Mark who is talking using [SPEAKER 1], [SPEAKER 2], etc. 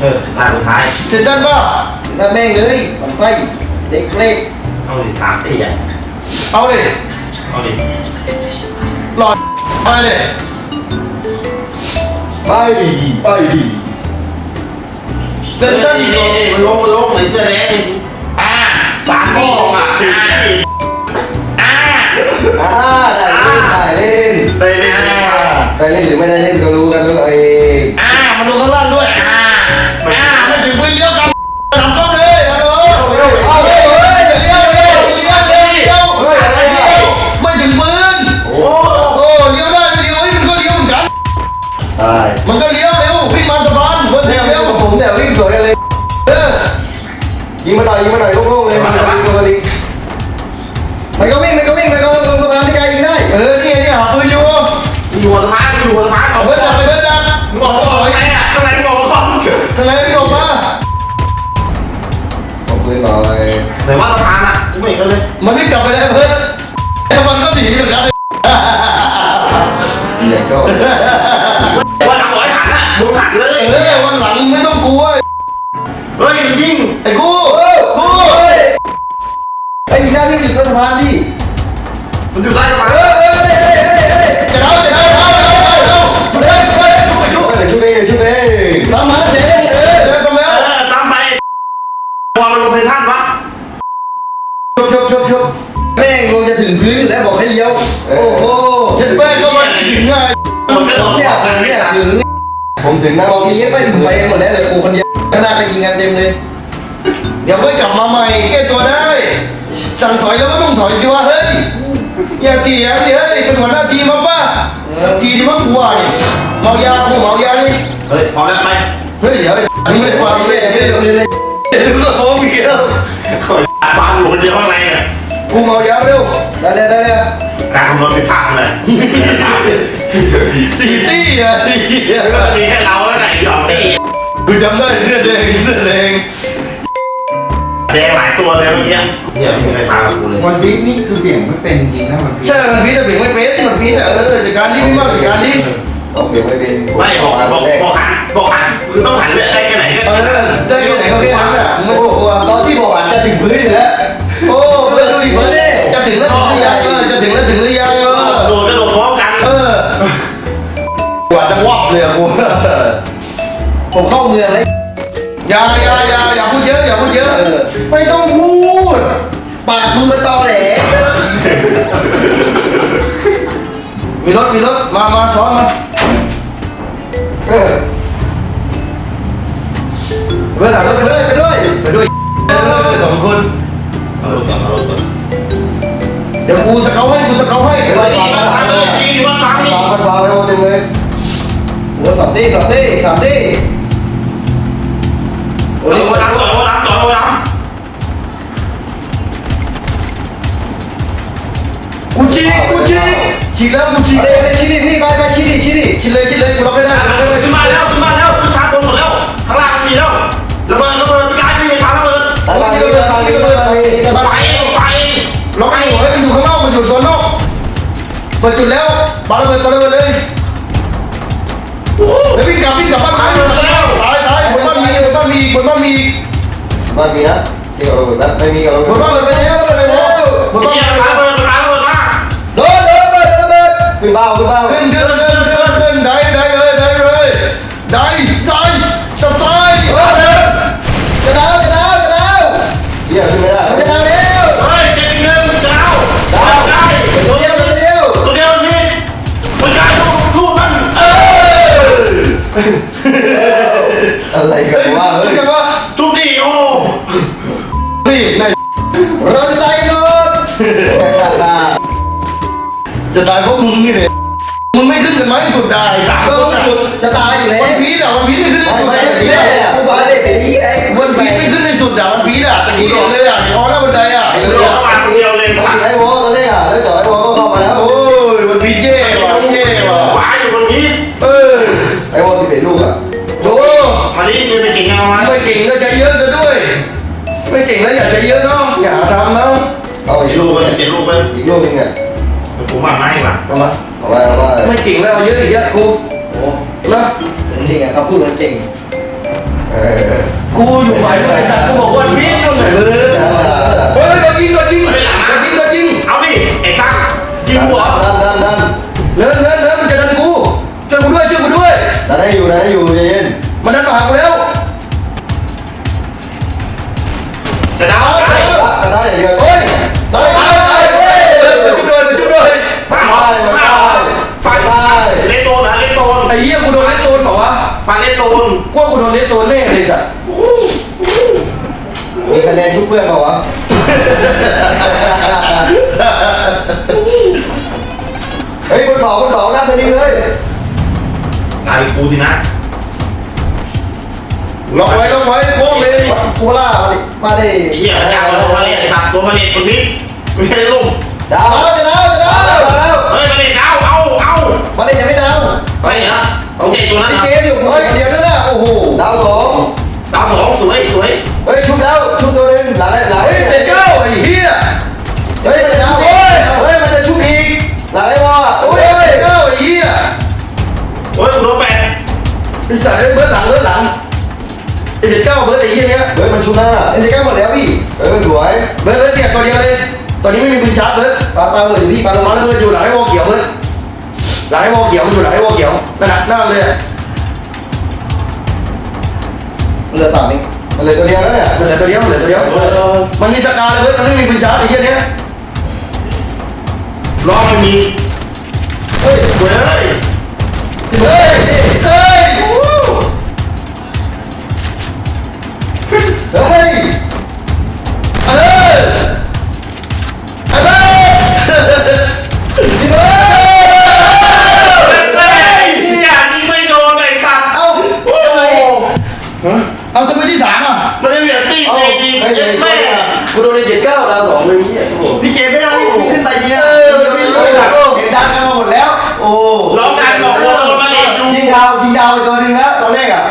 [SPEAKER 1] เออตายสุดท้าย
[SPEAKER 2] เสร็จจันป่ะ
[SPEAKER 3] ถ้าแม่งเลยมันไส้เด็กเล็ก
[SPEAKER 1] เอาดิสามตีอะ
[SPEAKER 2] เอาดิ
[SPEAKER 1] เอาดิ
[SPEAKER 2] หลอดมาดิ
[SPEAKER 3] ไปดีไปดี
[SPEAKER 2] เสร็จจัน
[SPEAKER 1] นี่นี่นี่มันลงมันลงเหมือนเสื้อแดงอ่าสามตีลงอะอ่าอ่า
[SPEAKER 3] อ่าได้เล่นได้เล่น
[SPEAKER 1] ได้เลยอ่า
[SPEAKER 3] ได้เล่นหรือไม่ได้เล่นก็รู้กันด้วย
[SPEAKER 2] ตา
[SPEAKER 3] ย
[SPEAKER 2] มันก็เลี้ยวเร็ววิ่งมาสะพานเบอร์
[SPEAKER 3] เนี่
[SPEAKER 2] เสี
[SPEAKER 3] ย
[SPEAKER 2] ยเร็ว
[SPEAKER 3] ผมเนี่ยวิ่งสวยกันเลย
[SPEAKER 2] เออ
[SPEAKER 3] ยิงมาหน่อยยิงมาหน่อยลูกๆเลยมันจะวิ่งตัวลิงมันก็วิ่งมันก็วิ่งมันก็ลงสะพานที่ไกลยิงได้
[SPEAKER 2] เออเนี่ยเนี่ยหาปืนอยู่
[SPEAKER 1] มีหัวสะพานมีหัวสะพานเอา
[SPEAKER 2] เอา
[SPEAKER 1] เบิ
[SPEAKER 2] เบิ
[SPEAKER 1] ร์
[SPEAKER 2] ร์
[SPEAKER 1] ด
[SPEAKER 2] ดดั
[SPEAKER 1] ดั
[SPEAKER 2] ก
[SPEAKER 1] บ
[SPEAKER 2] ไปเบิร์ดดัก
[SPEAKER 1] บอกว่าอะไรอะข้างในบอกว่าคอม
[SPEAKER 2] ทะเลไม่ออกมา
[SPEAKER 3] ขอบปืนหน่อย
[SPEAKER 1] แต่ว่าสะพานอะกูไม่เห็นกันเลย
[SPEAKER 2] มันไม่กลับไปแล้วเบิร์ดแต่มันก็หนีเหมือนกัน
[SPEAKER 3] เดี๋ยวก็
[SPEAKER 1] ว่าหลังร้อยหันอะมึงหันเลย
[SPEAKER 2] เออวันหลังไม่ต้องกลัว
[SPEAKER 1] เฮ้ยยิง
[SPEAKER 2] ไอ้กู
[SPEAKER 3] โอ้ยไอ้หน้าวิ่งหนีก็สะพานดิ
[SPEAKER 1] มันอยู่ใต้สะพาน
[SPEAKER 3] เออเออเออเออเออ
[SPEAKER 2] จะเอาจะเอาเอาเอาเอาเอาเฮ้ยเฮ้ย
[SPEAKER 3] ช่วยช่วยเองช่วยเอง
[SPEAKER 2] ตามมาเจ๊เออเจอตรง
[SPEAKER 1] เอ
[SPEAKER 2] แล้ว
[SPEAKER 1] อตามไปวางลงเซนท่านปะ
[SPEAKER 3] ชบชบชบชบแม่งลงจะถึงพื้นแล้วบอกให้เลี้ยวโอ้โห
[SPEAKER 2] เจ็ดแป้งก็มาถึงง่าย
[SPEAKER 1] มันก็
[SPEAKER 3] เนี่ยเนี่ยถึงผมถึงนะบอกนี้ไปถึงไปหมดแล้วเลยกูคนเดียวข้างหน้าก็ยิงกันเต็มเลย
[SPEAKER 2] เดี๋ยวค่อยกลับมาใหม่แก้ตัวได้ สั่งถอยแล้วก็ต้องถอยสิวะเฮ้ยอย่าเถียงดิเฮ้ยเป็นหัวหน้าทีมมาป่ะสักทีที่มันกลัวดิเมายากูเมายานี่
[SPEAKER 1] เฮ้ยพอแล้วไป
[SPEAKER 2] เฮ้ยเดี๋ยวอันนี้ไม่ฟังเลย
[SPEAKER 3] ไม่ลงเลย
[SPEAKER 2] เดี๋ยวก็โค้งอีกแล้ว
[SPEAKER 1] ฟังอยู่คนเดียวข้างในเนี่ย
[SPEAKER 2] กูเมายาเร็ว
[SPEAKER 3] ได้ได้ได้ได้
[SPEAKER 1] การคำนวณผิดพลาดเลย
[SPEAKER 2] สี่ตี้อะสี่
[SPEAKER 1] ก็จะมีแค่เราแล้วไหนหยอกตี
[SPEAKER 2] กูจำได้เสื้อแดงเสื้อแดง
[SPEAKER 1] แดงหลายตัวเลยเมื่อกี้เนี่ยไม่มีใครพากูเลย
[SPEAKER 3] วันบิ๊กนี่คือเบี่ยงไม่เป็นจริงนะมันบิ๊ก
[SPEAKER 2] ใช่มันพีแต่เบี่ยงไม่เป็นมันพีแต่เออจัดการนี้ไม่มากจัดการนี้
[SPEAKER 3] ต้องเบี่ยงไม่เป็น
[SPEAKER 1] ไม่บอกบอกบอกหันบอกหัน
[SPEAKER 2] กู
[SPEAKER 3] ผมเข้าเมืองแล้ว
[SPEAKER 2] อย่าอย่าอย่าอย่าพูดเยอะอย่าพูดเยอะ
[SPEAKER 3] เออไม่ต้องพูด ปากมึงมาตอแหล
[SPEAKER 2] มีรถมีรถมามาซ้อนมา
[SPEAKER 3] เออ
[SPEAKER 2] เพื่อนหารถไปด้วยไปด้วยไปด้วยเออสองคน
[SPEAKER 1] เอารถก่อนเอารถก่อน
[SPEAKER 2] เดี๋ยวกูสเกาให้กูสเกาให้
[SPEAKER 1] ไปดีมาฟังเลยดีมาฟังนี่
[SPEAKER 3] ฟาวมันฟาวไปหมดเลย โอ้สองตีสองตีสามตี
[SPEAKER 1] โอ้ยโอ้ยน้ำต่อยโอ้ยน้ำต่อยโอ้ยน้
[SPEAKER 2] กูฉีกกูฉีกฉีกแล้วกูฉีก
[SPEAKER 3] เอ้ยชิดิพี่ไปไปชิดิชิดิ
[SPEAKER 2] ฉีกเลยฉีกเลยกูล็อกให้ได้ำล็อกให้ได้
[SPEAKER 1] ขึ้นมาแล้วขึ้นมาแล้วขึ้นทางบนหมดแล้วข้างล่างไม่มีแล้วระเบิดระเบิดกลายเป็นทางระเบิด
[SPEAKER 3] ตายไปตายไปตายไป
[SPEAKER 1] ไปไป
[SPEAKER 2] ล็อกให้หัวให้มันอยู่ข้างนอกมันอยู่โซนนอกเปิดจุดแล้วปาระเบิดปาระเบิดเลย
[SPEAKER 1] โอ้
[SPEAKER 2] เดี๋ยววิ่งกลับวิ่งกลับบ้านตายตายตายบนบ้านมีบนบ้านมีบนบ้านมี
[SPEAKER 3] บ้านมีนะที่เราเปิดบ้านไม่มีเรา
[SPEAKER 2] บ
[SPEAKER 3] เปิ
[SPEAKER 2] น
[SPEAKER 3] ด
[SPEAKER 2] บ้านเลยไปแล้วไปแล้วบนบ้าน
[SPEAKER 1] เนี่ยระเปิดระเบิดมา
[SPEAKER 3] โดนเดนโดนโดนขึ้นเบ้าขึ้นเบ้า จะตายเพ
[SPEAKER 2] ราะมึงนี่เนี่ยมึงไม่ขึ้นกันไหมสุดได้สาม
[SPEAKER 3] ก็
[SPEAKER 2] คน
[SPEAKER 3] สุดจะตายอยู่แล้ว
[SPEAKER 2] วันพีดอะวันพีดไม่ขึ้นใน
[SPEAKER 3] ไม่
[SPEAKER 2] สุด
[SPEAKER 3] ไม่
[SPEAKER 2] อะ
[SPEAKER 3] ไม่กูบาเด็กไอ้ไอ้
[SPEAKER 2] วันพีดไม่ขึ้นในสุดอะวันพีดอะตะกี้เลยอะอ๋อหน้าบันไดอะ
[SPEAKER 1] เดียวมาคนเดียวเลยขวา
[SPEAKER 3] ไอ้โว้ตอนนี้อะแล้วจ่อไอ้โว้ก็เข้ามาแล้ว
[SPEAKER 2] โอ้ยวันพีดเย่ว่ะเย่ว่ะ
[SPEAKER 1] ขวาอยู่คนนี้
[SPEAKER 2] เออ
[SPEAKER 3] ไอ้โว้สิบเอ็ดลูกอะ
[SPEAKER 2] โอ้
[SPEAKER 1] มาดิยืนไปเก่งเอามา
[SPEAKER 2] ไม่เก่งก็ใจเยอะซะด้วย ไม่เก่งแล้วอย่าใจเยอะเนาะอย่าทำเนาะ
[SPEAKER 3] เอาอี
[SPEAKER 1] เจ็
[SPEAKER 3] ก
[SPEAKER 1] ด
[SPEAKER 3] ลู
[SPEAKER 1] ลู
[SPEAKER 3] ก
[SPEAKER 1] กไปเจ็ดลูกไป
[SPEAKER 3] อีกลูกนึงอะ
[SPEAKER 1] ผมมาไม่ว่ะ
[SPEAKER 2] เอามา
[SPEAKER 3] เอาไว้เอาไว้
[SPEAKER 2] ไม่เก่งแล้วเอาเยอะอีกเยอะกู
[SPEAKER 3] โอ้
[SPEAKER 2] นะ
[SPEAKER 3] จริงๆอะเขาพูดมันเก่งเออ
[SPEAKER 2] กูอยู่ฝ่ายมึงไอ้สัตว์กูบอกว่าพิษมึงไงเออเฮ้ยโดนยิงโดนยิงโดนยิงโดนยิง
[SPEAKER 1] เอาดิไอ้ซักยิงหัว
[SPEAKER 3] ดันดันดัน
[SPEAKER 2] เลินเลินเลินมันจะดันกูช่วยกูด้วยช่วยกูด้วย
[SPEAKER 3] ดันให้อยู่ดันให้อยู่ใจเย็น
[SPEAKER 2] มันดันมาหากูแล้ว
[SPEAKER 3] เล
[SPEAKER 1] โตน
[SPEAKER 2] ไอ้เหี้ยกูโดนเลสโซนเปล่าวะ
[SPEAKER 1] ฟังเลโตน
[SPEAKER 2] กว่ากูโดนเลสโซนแน่เลยสัตว์
[SPEAKER 3] มีคะแนนชุบเพื่อนเปล่าวะเฮ้ยบนเขาบนเขาหน้าสนิทเลย
[SPEAKER 1] กลายเป็นกูสินะ
[SPEAKER 2] ล็อกไว้ล็อกไว้โค้งเลย
[SPEAKER 3] โคล่ามาดิมาดิ
[SPEAKER 1] ไอ้เหี้ยกลายเป็นตัวมาเล่นไอ้ซักตัวมาเล่นตัวนี้ไม่ใช่ลุ่ม
[SPEAKER 3] ดาวจะดาวจะดาวมาแล้ว
[SPEAKER 1] เฮ้ยมาเล่นเอาเอาเอา
[SPEAKER 3] มาดิยัง ไม่ดาว
[SPEAKER 1] ไปเหรอโอเคตัวนั้น
[SPEAKER 3] พี่
[SPEAKER 1] นะ
[SPEAKER 3] เกมอยู่เฮ้ยเดี๋ยวนั่นน่ะโอ้โหดาวสอง
[SPEAKER 1] ดาวสองสวยสวย
[SPEAKER 3] เฮ้ยชุบแล้วชุบตัวนึงหลังหลัง
[SPEAKER 2] เฮ้ยเจ็ดเก้าไอ้เหี้ย
[SPEAKER 3] เฮ้ยมันจะดาวเฮ้ยเฮ้ยมันจะชุบอีกหลังไอ้วะ
[SPEAKER 2] โอ้ยเจ็ดเก้าไอ้เหี้ย
[SPEAKER 1] โอ้ยกูโดนแปด
[SPEAKER 2] ไอ้สัตว์เอ้ยเบิร์ดหลังเบิร์ดหลังไอ้เจ็ดเก้าเบิร์ดไอ้เหี้ยเนี้ย
[SPEAKER 3] เฮ้ยมันชุบหน้าเอ็นจะแก้หมดแล้วพี่เออสวย
[SPEAKER 2] เบิร์ดเบิร์ดเตียตัวเดียวเลยตอนนี้ไม่มีปืนชาร์จเบิร์ด
[SPEAKER 3] ปาปาเลยพี่ปาเลย
[SPEAKER 2] มาแล้วเบิร์ดอยู่หลังไอ้วอลเขียวเบิร์ด หลังไอ้วอลเขียวมันอยู่หลังไอ้วอลเขียวนั่นน่ะนั่งเลยอะ
[SPEAKER 3] มันเหลือสามเองมันเหลือตัวเดียวแล้วเนี่ย
[SPEAKER 2] มันเหลือตัวเดียวมันเหลือตัวเดียว
[SPEAKER 1] เออ
[SPEAKER 2] มันมีสกาเลยเบิร์ดมันไม่มีปืนชาร์จไอ้เหี้ยเนี้ย
[SPEAKER 1] รอบไม่มี
[SPEAKER 3] เฮ้ย
[SPEAKER 1] เว้ย
[SPEAKER 2] เฮ้ย เอาจะไปที่สามอะ
[SPEAKER 1] มันจะมีแต่ตีเจดีเจ็บแม่
[SPEAKER 2] กูโดนในเจ็ดเก้าดาวสองเลยเหี้ยโอ้โห
[SPEAKER 3] พี่เกมไม่ได้พี่ขึ้นไปเนี่ย
[SPEAKER 2] เออพี่
[SPEAKER 3] เห็นดังกันมาหมดแล้ว โอ้
[SPEAKER 1] ร้องการบอกว่าโดนมาเด็กดู
[SPEAKER 3] ยิงดาวยิงดาวไปตัวนึงแล้วตอนแรกอะ